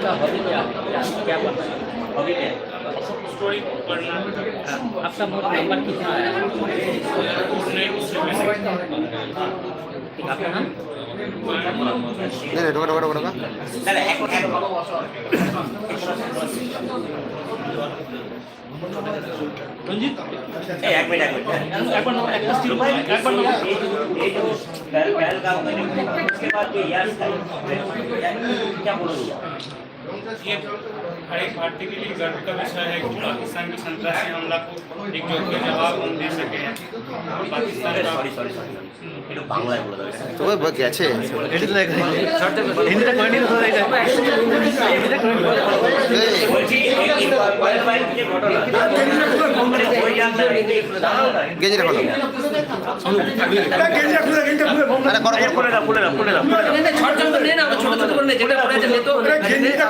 का हॉबी क्या है क्या- क्या पता है हॉबी क्या है स्टोरी पढ़ना आपका नंबर कितना है ठीक आपका नाम नहीं नहीं ढोका ढोका ढोका ढोका রঞ্জিত এই এক মিনিট এক মিনিট একবার নাও, একটা স্টিল পাই একবার নাও। ये जो ये जो पहल पहलगाम का जो उसके बाद जो यार क्या बोलोगे ये हर एक भारतीय के लिए गर्व का विषय है कि पाकिस्तान के संतरासी हमला को एक योग्य जवाब हम दे सके हैं पाकिस्तान का সরি সরি সরি একটু বাংলায় বলে দেবে তো ওই গেছে হিন্দিটা করে নিতে হবে এটা এই, বলছি এই এই পয়লা বাইরের যে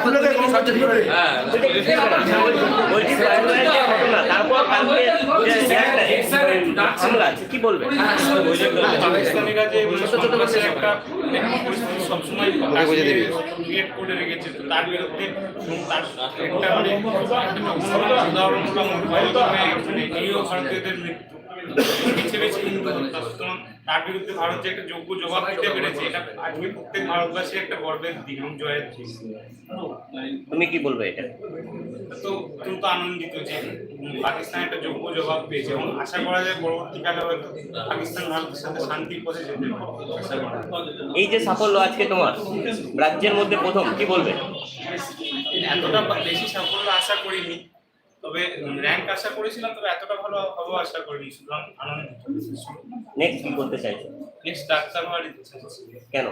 ঘটনা মানে ওই জানলা এটা একটু দাঁড়াও না গেঞ্জিটা খোলো আরে করো করো খুলে দাও খুলে দাও খুলে দাও বলছি পয়লা যে ঘটনা তারপর কালকে যে একটা হামলা আছে, কি বলবে পাকিস্তানিরা যে মানে সন্ত্রাসের একটা পরিস্থিতি সবসময়। ক্রিয়েট করে রেখেছে তার বিরুদ্ধে তার একটা মানে একটা উদাহরণমূলক মানে ভারতীয়দের মৃত্যু বেছে বেছে হিন্দু হত্যা সুতরাং তার বিরুদ্ধে ভারত যে একটা যোগ্য জবাব দিতে পেরেছে। এটা আজকে প্রত্যেক ভারতবাসী একটা গর্বের দিন এবং জয়ের দিক তুমি কি বলবে এটা? তো অত্যন্ত আনন্দিত যে পাকিস্তান একটা যোগ্য জবাব পেয়েছে এবং আশা করা যায় পরবর্তীকালে হয়তো পাকিস্তান ভারতের সাথে শান্তির পথে যেতে। এই যে সাফল্য আজকে তোমার রাজ্যের মধ্যে প্রথম কি বলবে? এতটা বেশি সাফল্য আশা করিনি তবে র্যাঙ্ক আশা করেছিলাম তবে এতটা ভালো হব আশা করিনি। সুতরাং আনন্দিত নেক্সট কি করতে চাইছো? নেক্সট ডাক্তার হওয়ার ইচ্ছা কেন?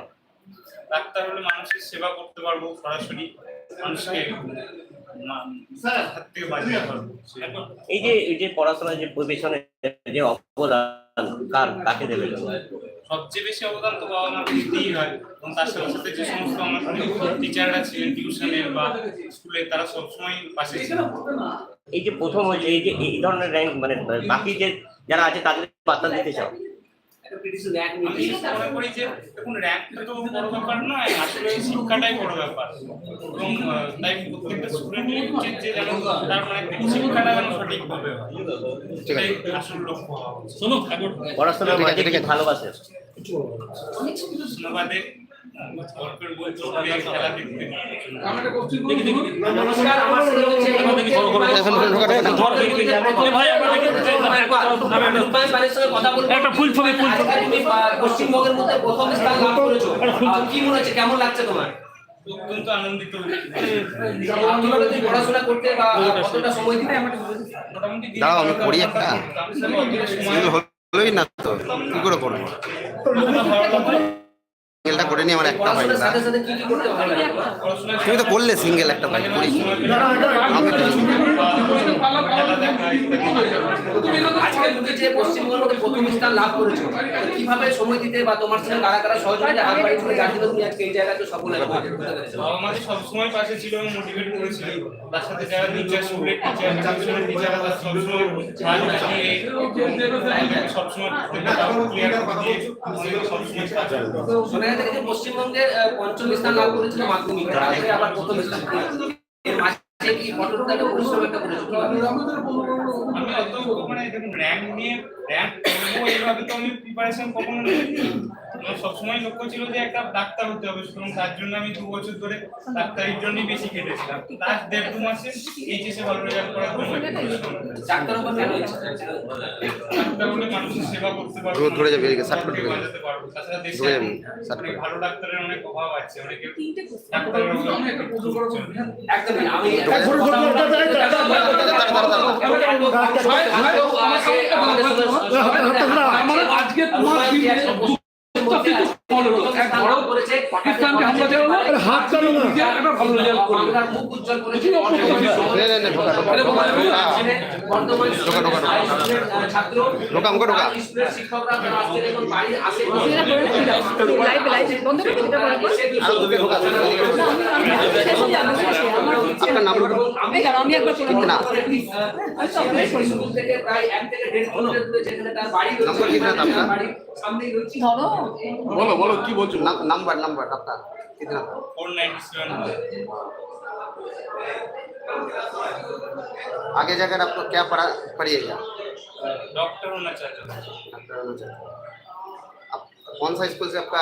ডাক্তার হলে মানুষের সেবা করতে পারব সরাসরি মানুষকে এই যে এই যে পড়াশোনার যে পেছনে যে অবদান কার কাকে দেবে? সবচেয়ে বেশি অবদান তো বাবা মাকে দিতেই হয় এবং তার সাথে সাথে যে সমস্ত আমার টিচাররা ছিলেন টিউশনের বা স্কুলে তারা সবসময় পাশে ছিলেন এই যে প্রথম হয়েছে এই যে এই ধরনের র্যাঙ্ক মানে বাকি যে যারা আছে তাদের বার্তা দিতে চাও? আমি মনে করি যে দেখুন র্যাঙ্ক তো বড় ব্যাপার নয় আসলে শিক্ষাটাই বড় ব্যাপার। এবং তাই প্রত্যেকটা স্টুডেন্টের উচিত যে যেন তার মানে শিক্ষাটা যেন হয়। আসল লক্ষ্য শোনো পড়াশোনার মাঝে ভালোবাসে। এখন একটা ফুল ছবি ফুল ছবি পশ্চিমবঙ্গের মধ্যে প্রথম স্থান লাভ করেছ কি মনে হচ্ছে কেমন লাগছে তোমার অত্যন্ত আনন্দিত পড়াশোনা করতে বা কতটা সময় দিতে মোটামুটি দাঁড়াও, আমি পড়ি একটা। হলোই না তো কি করে করব সিঙ্গেলটা করে নি আমার একটা হয় না সাথে সাথে কি কি করতে ভালো লাগে তোমার? পড়াশোনা তুমি তো করলে সিঙ্গেল একটা ভাই করি আমি তো খেলা দেখা ইত্যাদি আজকে তুমি যে পশ্চিমবঙ্গের মধ্যে প্রথম স্থান লাভ করেছ কীভাবে সময় দিতে বা তোমার সঙ্গে কারা কারা সহযোগিতা হাত বাড়িয়েছিল যার জন্য তুমি আজকে এই জায়গাতে সফল হতে পেরেছ? বাবা মা যে সবসময় পাশে ছিল এবং মোটিভেট করেছিল। তার সাথে যারা টিচার স্কুলের টিচার টিউশনের টিচার তারা সবসময় সাহায্য দিয়ে সবসময় প্রত্যেকটা ক্লিয়ার করে দিয়ে আমাদের সবসময় সাহায্য করে। শোনা যাচ্ছে যে পশ্চিমবঙ্গে পঞ্চম স্থান লাভ করেছিল মাধ্যমিক আবার প্রথম স্থান আমি অত মানে দেখুন র্যাঙ্ক নিয়ে র্যাঙ্ক এইভাবে তো আমি প্রিপারেশন কখনো নিইনি। আমার সবসময় লক্ষ্য ছিল যে একটা ডাক্তার হতে হবে সুতরাং তার জন্য আমি দু বছর ধরে ডাক্তারির জন্যই বেশি কেটেছিলাম লাস্ট দেড় দু মাসে এইচএসে ভালো রেজাল্ট করার জন্য। ডাক্তার হবার কেন ইচ্ছা ডাক্তার হলে মানুষের সেবা করতে পারব ধরে- ধরে যাবে, পারব। তাছাড়া দেশে অনেক ভালো ডাক্তারের অনেক অভাব আছে অনেকে ডাক্তারের একদমই আমি। আজকে তোমার পাকিস্তানকে হামলা দেওয়া হলো হাত চালো না একটা ভালো রেজাল্ট করল বাংলার মুখ উজ্জ্বল করেছে নে, নে, নে, ঢোকা, ঢোকা, ঢোকা, ঢোকা। বর্তমান ঢোকা, ঢোকা, ঢোকা। ছাত্র ঢোকা, আমাকে ঢোকা। শিক্ষকরা তারা আজকে দেখুন বাড়ির আশেপাশে এটা করে না লাইভ লাইভ বন্ধ করে এটা করার পর আরও ঢোকা, দুটো ঢোকা। আমি শেষে যাব শেষে আমার আপনার নাম আমি একবার করে না। স্কুল থেকে প্রায় এক থেকে দেড় কিলোমিটার যেখানে তার বাড়ি রয়েছে, নম্বর কি না আপনার? বাড়ির সামনেই রয়েছে ধরো নাম- নাম্বার নাম্বার আপনার कितना? फोर नाइन्टी सेवन आगे जाकर आपको क्या पढ़ा पढ़िएगा? डॉक्टर होना चाहता डॉक्टर होना चाहते हैं। आप कौन सा स्कूल से आपका